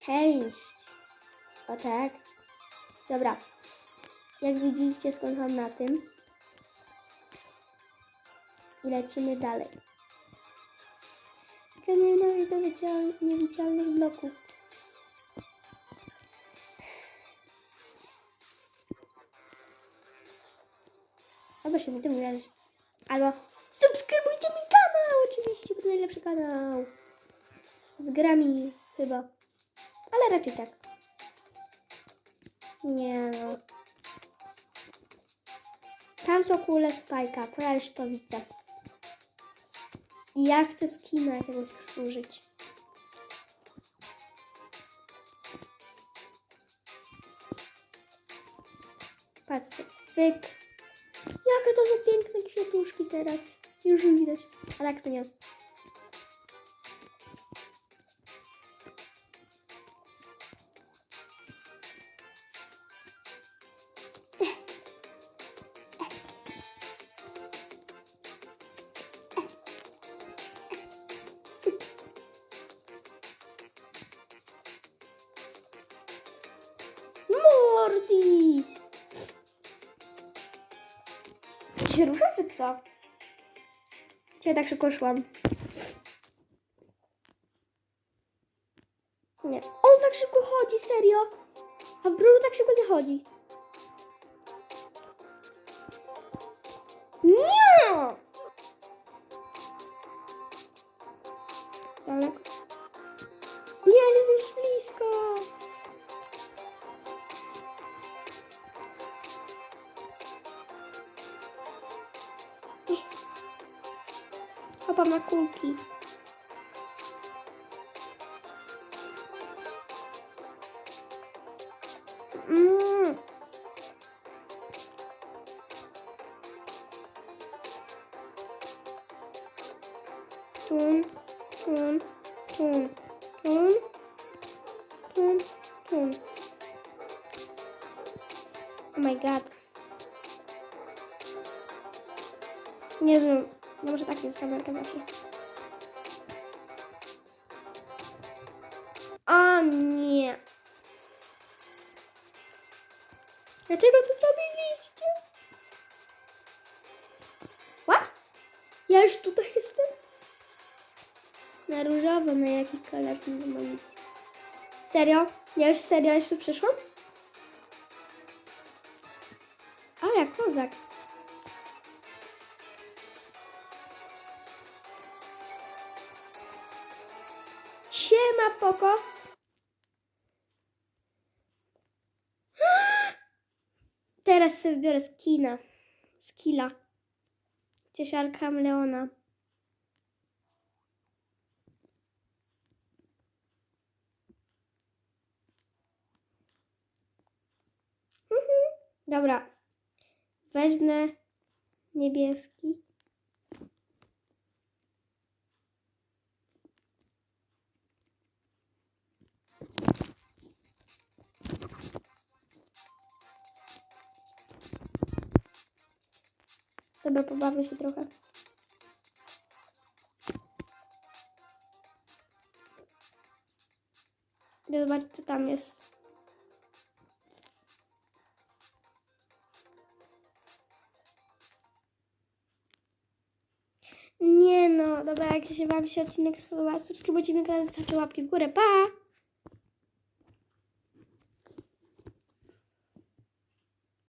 Część. O tak. Dobra. Jak widzieliście, skończyłam na tym. I lecimy dalej. Tylko nie nienawidzę niewidzialnych bloków. Albo się mi to uwierzyć. Albo subskrybujcie mój kanał, oczywiście, bo to najlepszy kanał. Z grami chyba. Ale raczej tak. Nie no. Tam są kule spajka, to ja już to widzę. Ja chcę skina jakiegoś już użyć. Patrzcie, pyk. Jakie to są piękne kwiatuszki teraz. Już widać. Ale jak to nie? Mordis! Czy się rusza, czy co? Ja tak szybko szłam? Nie. On tak szybko chodzi, serio? A w Brulu tak szybko nie chodzi. Nie! Daleko. Chopam na kulki. Mm. Tun, tun, tun, tun, tun, tun. Oh my god. Nie wiem, no może tak jest kamerka zawsze. O nie. Dlaczego to zrobiliście? What? Ja już tutaj jestem? Na różowo, na jaki kolor nie mam nic. Serio? Ja już serio jeszcze przyszłam? A, jak kozak. Siema, Poko. Teraz sobie biorę skina. Skilla. Ciesiarka Leona. Mhm. Dobra. Weźmę niebieski. Dobra, pobawię się trochę. Idę zobaczyć, co tam jest. Nie no, dobra, jak się Wam się odcinek spodobał, subskrybujcie mnie kanał, zostawcie łapki w górę, pa!